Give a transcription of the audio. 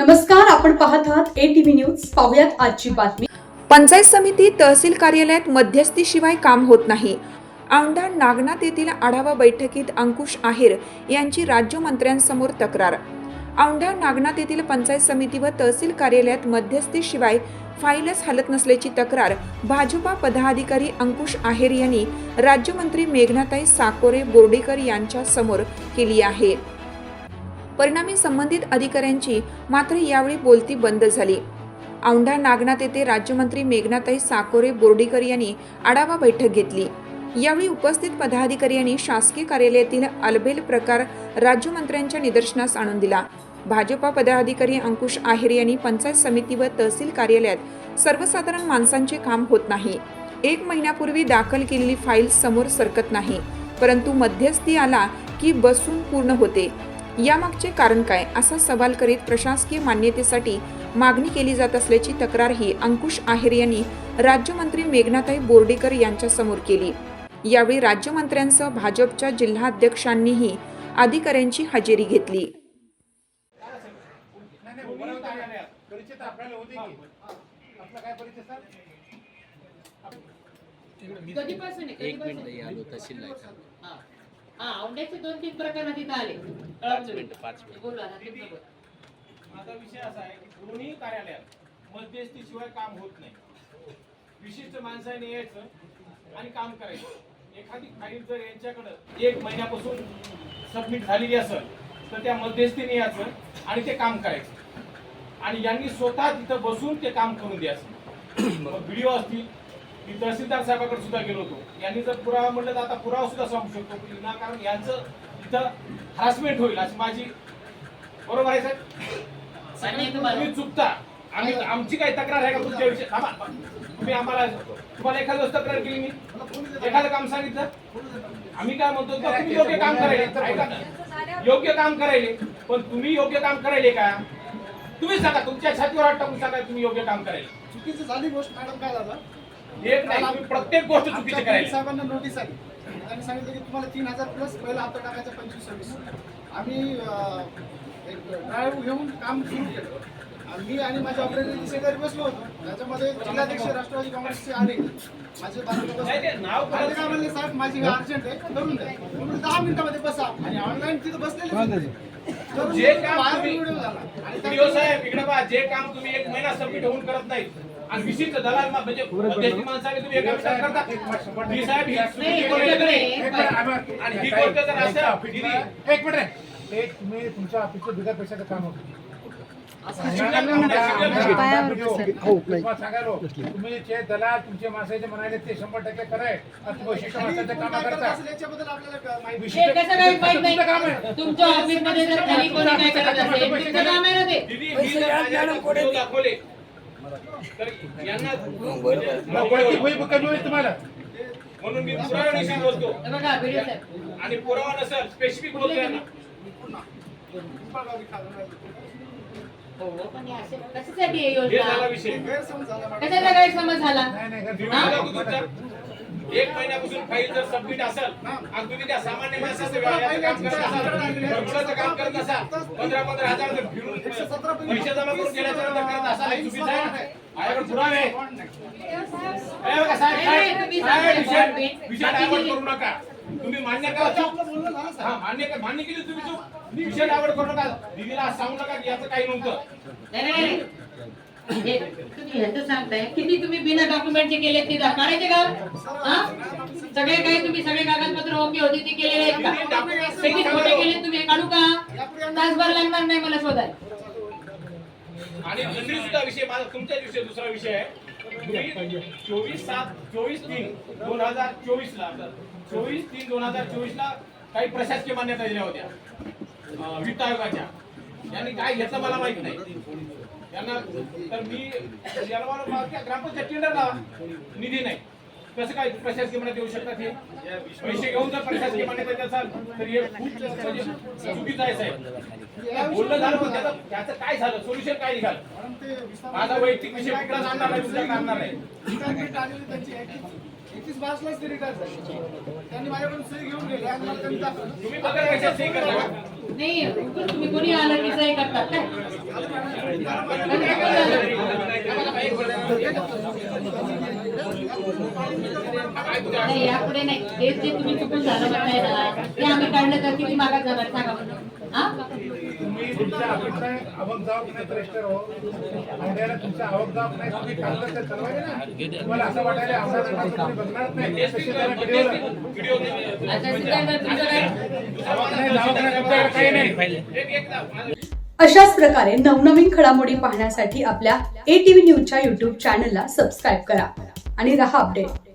नमस्कार आपण पाहत आहात ए टीव्ही न्यूज पाहुयात आजची बातमी. पंचायत समिती तहसील कार्यालयात मध्यस्थीशिवाय काम होत नाही. आमदार नागनाथ येथील आढावा बैठकीत अंकुश आहेर यांची राज्यमंत्र्यांसमोर तक्रार. औंढा नागनाथ येथील पंचायत समिती व तहसील कार्यालयात मध्यस्थीशिवाय फाईलच हलत नसल्याची तक्रार भाजपा पदाधिकारी अंकुश आहेर यांनी राज्यमंत्री मेघनाताई साकोरे बोर्डीकर यांच्या समोर केली आहे. परिणामी संबंधित अधिकाऱ्यांची मात्र यावेळी बोलती बंद झाली. औंढा नागनाथ येथे राज्यमंत्री मेघनाताई साकोरे बोर्डीकर यांनी आढावा बैठक घेतली. यावेळी उपस्थित पदाधिकारी यांनी शासकीय कार्यालयातील अलबेल प्रकार राज्यमंत्र्यांच्या निदर्शनास आणून दिला. भाजपा पदाधिकारी अंकुश आहेर यांनी पंचायत समिती व तहसील कार्यालयात सर्वसाधारण माणसांचे काम होत नाही. एक महिन्यापूर्वी दाखल केलेली फाईल समोर सरकत नाही. परंतु मध्यस्थी आला की बसून पूर्ण होते. यामागचे कारण काय असा सवाल करीत प्रशासकीय मान्यतेसाठी मागणी केली जात असल्याची तक्रारही अंकुश आहेर यांनी राज्यमंत्री मेघनाताई बोर्डीकर यांच्यासमोर केली. यावेळी राज्यमंत्र्यांसह भाजपच्या जिल्हाध्यक्षांनीही अधिकाऱ्यांची हजेरी घेतली. कधीपासून हा. औंढ्याचे दोन तीन प्रकरण तिथं आले. पाच मिनिट पाच मिनिट. बोलू. माझा विषय असा आहे की दोन्ही कार्यालयात मध्यस्थीशिवाय काम होत नाही. विशिष्ट माणसाने यायचं आणि काम करायचं. एखादी फाईल जर यांच्याकडं एक महिन्यापासून सबमिट झालेली असेल तर त्या मध्यस्थीने यायचं आणि ते काम करायचं. आणि यांनी स्वतः तिथं बसून ते काम करून द्यायचं. मग व्हिडिओ असतील मी तहसीलदार साहेबाकडे सुद्धा गेलो होतो. यांनी जर पुरावा म्हणलं तर आता पुरावा सुद्धा सांगू शकतो. की विनाकारण यांचं तिथं हरासमेंट होईल अशी माझी बरोबर आहे साहेब? तुम्ही चुकता. आम्ही आमची काही तक्रार आहे का तुमच्या विषयी? थांबा. तुम्ही आम्हाला तुम्हाला एखादं तक्रार केली मी? एखादं काम सांगितलं? आम्ही काय म्हणतो तुम्ही योग्य काम करायले. ऐका ना. योग्य काम करायले. पण तुम्ही योग्य काम करायले का? तुम्ही सांगा. तुमच्या छातीवर हात टाकून सांगा तुम्ही योग्य काम करायले. चुकीची झाली गोष्ट मॅडम. काय झालं? एक नाही तुम्ही प्रत्येक गोष्ट चुकीची करायली साहेबांना नोटीस आली. त्यांनी सांगितलं की तुम्हाला तीन हजार प्लस पहिला हप्ता टाकायचा पंचवीस सव्वीस. आम्ही एक ड्राईव्ह घेऊन काम सुरू केलं. आणि मी आणि माझ्या ऑपरेटर शेजारी बसलो होतो. त्याच्यामध्ये जिल्हाध्यक्ष राष्ट्रवादी काँग्रेसचे आले. माझे बारा काय म्हणले साहेब माझी अर्जंट आहे करून द्या. दहा मिनिटामध्ये बसा. आणि ऑनलाईन तिथं बसलेले जे काम तुम्ही व्हिडिओ साहेब इकडे पहा जे काम तुम्ही एक महिना सबमिट होऊन करत नाही आणि विशिष्ट दलाल मा- म्हणजे मध्यस्थी माणसाने तुम्ही एका मिनिटात करता. मी साहेब ही नाही, चुकी केलेली नाही. तुमच्याकडे आणि ही गोष्ट जर असं दिली- एक मिनिट. एक तुम्ही तुमच्या ऑफिसचं बिगर पैशाचं काम होतं. तुम्हाला सांगायलो तुम्ही जे दलाल तुमचे माणसाचे म्हणाले ते शंभर टक्के आणि तुम्ही वैशिष्ट्य आणि माणसाचं कोण काम करत करता. असेल याच्याबद्दल आपल्याला माहिती? हे कसं काही माहीत तुमचं काम नाही आहे. तुमच्या ऑफिसमध्ये जर खाली कोणी काय करत असेल तुमचं काम आहे ना ते. दिदी, मी जर माझ्याकडे व्हिडिओ दाखवले. तर यांना तुम्हाला म्हणून मी बोलतो आणि पुरावा नसेल स्पेसिफिक बोलतो यांना कशासाठी योजना कशाचा गैरसमज झाला एक महिन्यापासून फाईल जर सबमिट असेल आणि तुम्ही त्या सामान्य माणसाचं काम करत असाल काम करत असाल पंधरा पंधरा हजार फिरून पैसे जमा करून केल्याच्यानंतर करत असाल चुकीचं आहे माझ्याकडे पुरावे। आहे. बघा साहेब, साहेब. विषय विषय डायव्हर्ट करू नका. तुम्ही मान्य करा चूक. हा मान्य कर मान्य केली तुम्ही चूक. विषय डायव्हर्ट करू नका. दीदीला आज सांगू नका की याचं काही नव्हतं. नाही नाही, नाही. हे तुम्ही ह्याचं सांगताय. किती तुम्ही बिना डॉक्युमेंटचे केले ते दा- काढायचे का? हा? सगळे काही तुम्ही सगळे कागदपत्र ओके होते ते केलेले आहेत का? किती खोटे केले तुम्ही? हे काढू का? तासभर लागणार नाही मला शोधायला. आणि दुसरी सुद्धा विषय माझा तुमच्या दिवशी दुसरा विषय आहे. चोवीस सात चोवीस तीन दोन हजार चोवीस ला चोवीस तीन दोन हजार चोवीस ला काही प्रशासकीय मान्यता दिल्या होत्या. वित्त आयोगाच्या. यांनी काय घेतलं मला माहीत नाही. यांना तर मी ग्रामपंचायत टेंडर लावा निधी नाही. कसं काय प्रशासकीय मान्यता देऊ शकतात हे? पैसे घेऊन जर प्रशासकीय मान्यता देत असाल तर हे खूप म्हणजे चुकीचं आहे साहेब. बोलणं झालं पण त्याचं त्याचं काय झालं? सोल्युशन काय निघाल? माझा वैयक्तिक विषय कुठला जाणणार नाही दुसरा जाणणार नाही. रिटायरमेंट आलेली त्यांची एकतीस मार्चलाच ते रिटायर झाले. त्यांनी माझ्याकडून सही घेऊन गेले आणि मला त्यांनी दाखवलं. तुम्ही बघा कशा सही करता का? नाही तुम्ही कोणी आलं की सही करतात काय? नाही यापुढे नाही. तेच जे तुम्ही चुकून झालं म्हणताय ना ते आम्ही काढलं तर किती मागात जाणार सांगा बरं. हा? तुम्ही तुमच्या अभिप्राय आवक जावक नाही रजिस्टर हो औंढ्याला तुमचा आवक जावक नाही तुम्ही कागद तर चालवायचे ना. तुम्हाला असं वाटायला औंढा तुम्ही बघणार नाही. तसे त्याला व्हिडिओला आता सिद्धार्थ तुमचं काय आवक नाही जावक नाही तुमच्याकडे काही नाही. अशाच प्रकारे नवनवीन घडामोडी पाहण्यासाठी आपल्या एटीव्ही न्यूजच्या युट्यूब चॅनलला सबस्क्राईब करा. आणि रहा अपडेट